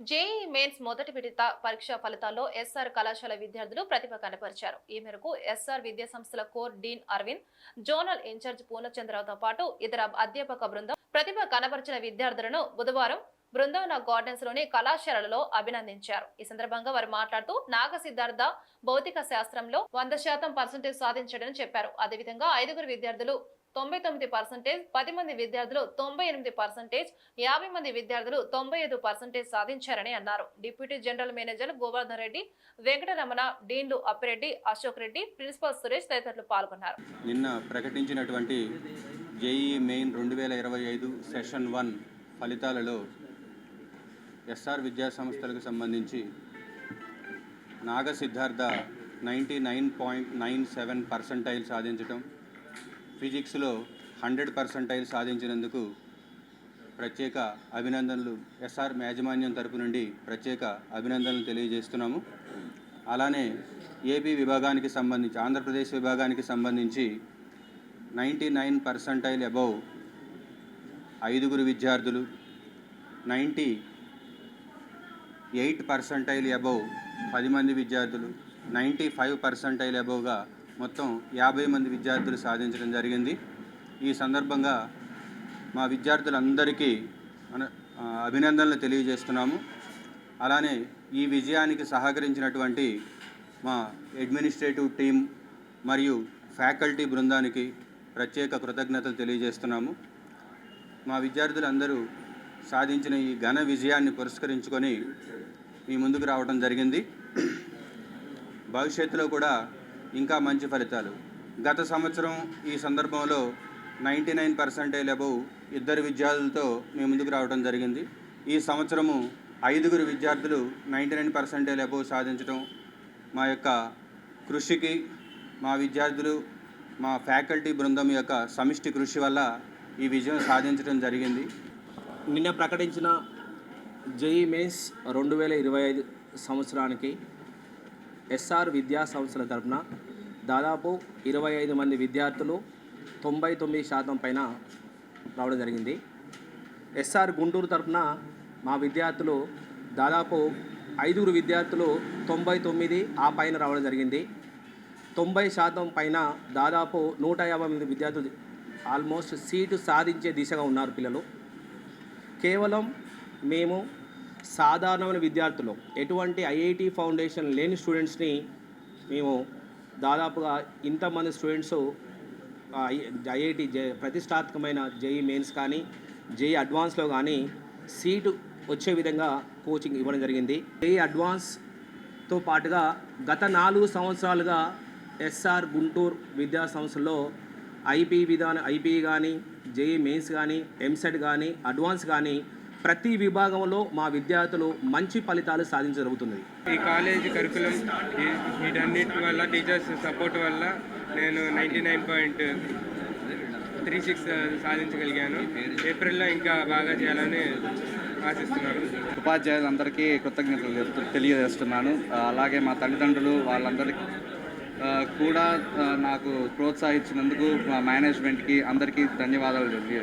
JEE mains మొదటి విడత పరీక్ష ఫలితాల్లో ఎస్ఆర్ కళాశాల విద్యార్థులు ప్రతిభ కనపరిచారు. ఈ మేరకు ఎస్ఆర్ విద్యాసంస్థల core dean Aravind zonal incharge పూర్ణచంద్రరావుతో పాటు ఇతర అధ్యాపక బృందం ప్రతిభ కనపరిచిన విద్యార్థులను బుధవారం బృందావన గార్డెన్స్లోని కళాశాలలో అభినందించారు. ఈ సందర్భంగా వారు మాట్లాడుతూ నాగ సిద్ధార్థ భౌతిక శాస్త్రంలో వంద శాతం పర్సెంటేజ్ సాధించడని చెప్పారు. అదేవిధంగా ఐదుగురు విద్యార్థులు తొంభై తొమ్మిది పర్సెంటేజ్ పది మంది విద్యార్థులు తొంభై ఎనిమిది పర్సెంటేజ్ యాభై మంది విద్యార్థులు తొంభై ఐదు పర్సెంటేజ్ సాధించారని అన్నారు. Deputy general manager Govardhan Reddy Venkataramana డీన్లు Appireddy Ashok Reddy principal Suresh తదితరులు పాల్గొన్నారు. నిన్న ప్రకటించినటువంటి జేఈ మెయిన్ రెండు వేల ఇరవై ఐదు సెషన్ వన్ ఫలితాలలో ఎస్ఆర్ విద్యా సంస్థలకు సంబంధించి Naga Siddhartha ninety nine point nine seven percentile సాధించటం ఫిజిక్స్లో హండ్రెడ్ పర్సెంటైల్ సాధించినందుకు ప్రత్యేక అభినందనలు ఎస్ఆర్ యాజమాన్యం తరపు నుండి ప్రత్యేక అభినందనలు తెలియజేస్తున్నాము. అలానే ఏపీ విభాగానికి సంబంధించి ఆంధ్రప్రదేశ్ విభాగానికి సంబంధించి నైంటీ నైన్ పర్సెంటైల్ అబౌవ్ ఐదుగురు విద్యార్థులు నైంటీ ఎయిట్ పర్సెంటైల్ అబౌవ్ పది మంది విద్యార్థులు నైంటీ ఫైవ్ పర్సెంటైల్ అబౌవ్గా మొత్తం యాభై మంది విద్యార్థులు సాధించడం జరిగింది. ఈ సందర్భంగా మా విద్యార్థులందరికీ మన అభినందనలు తెలియజేస్తున్నాము. అలానే ఈ విజయానికి సహకరించినటువంటి మా అడ్మినిస్ట్రేటివ్ టీం మరియు ఫ్యాకల్టీ బృందానికి ప్రత్యేక కృతజ్ఞతలు తెలియజేస్తున్నాము. మా విద్యార్థులందరూ సాధించిన ఈ ఘన విజయాన్ని పురస్కరించుకొని మీ ముందుకు రావడం జరిగింది. భవిష్యత్తులో కూడా ఇంకా మంచి ఫలితాలు. గత సంవత్సరం ఈ సందర్భంలో నైంటీ నైన్ పర్సెంటేజ్ అబౌవ్ ఇద్దరు విద్యార్థులతో మీ ముందుకు రావడం జరిగింది. ఈ సంవత్సరము ఐదుగురు విద్యార్థులు నైంటీ నైన్ పర్సెంటేజ్ అబౌవ్ సాధించడం మా యొక్క కృషికి మా విద్యార్థులు మా ఫ్యాకల్టీ బృందం యొక్క సమిష్టి కృషి వల్ల ఈ విజయం సాధించడం జరిగింది. నిన్న ప్రకటించిన జేఈ మెయిన్స్ రెండు వేల ఇరవై ఐదు సంవత్సరానికి ఎస్ఆర్ విద్యా సంస్థల తరపున దాదాపు ఇరవై ఐదు మంది విద్యార్థులు తొంభై తొమ్మిది శాతం పైన రావడం జరిగింది. ఎస్ఆర్ గుంటూరు తరపున మా విద్యార్థులు దాదాపు ఐదుగురు విద్యార్థులు తొంభై తొమ్మిది ఆ పైన రావడం జరిగింది. తొంభై శాతం పైన దాదాపు నూట యాభై మంది విద్యార్థులు ఆల్మోస్ట్ సీటు సాధించే దిశగా ఉన్నారు పిల్లలు. కేవలం మేము సాధారణమైన విద్యార్థులు ఎటువంటి ఐఐటి ఫౌండేషన్ లేని స్టూడెంట్స్ని మేము దాదాపుగా ఇంతమంది స్టూడెంట్స్ ఐఐటి జే ప్రతిష్టాత్మకమైన జేఈ మెయిన్స్ కానీ జేఈ అడ్వాన్స్లో కానీ సీటు వచ్చే విధంగా కోచింగ్ ఇవ్వడం జరిగింది. జేఈ అడ్వాన్స్తో పాటుగా గత నాలుగు సంవత్సరాలుగా ఎస్ఆర్ గుంటూరు విద్యా సంస్థలో ఐపీ విధాన ఐపీ కానీ జేఈ మెయిన్స్ కానీ ఎంసెట్ కానీ అడ్వాన్స్ కానీ ప్రతి విభాగంలో మా విద్యార్థులు మంచి ఫలితాలు సాధించగలుగుతుంది ఈ కాలేజ్ కరికులం ఈ- వీటన్నిటి వల్ల టీచర్స్ సపోర్ట్ వల్ల నేను ninety nine point three six సాధించగలిగాను. ఏప్రిల్లో ఇంకా బాగా చేయాలని ఆశిస్తున్నాను. ఉపాధ్యాయులందరికీ కృతజ్ఞతలు తెలియజేస్తున్నాను. అలాగే మా తల్లిదండ్రులు వాళ్ళందరికీ కూడా నాకు ప్రోత్సహించినందుకు మా మేనేజ్మెంట్కి అందరికీ ధన్యవాదాలు తెలియ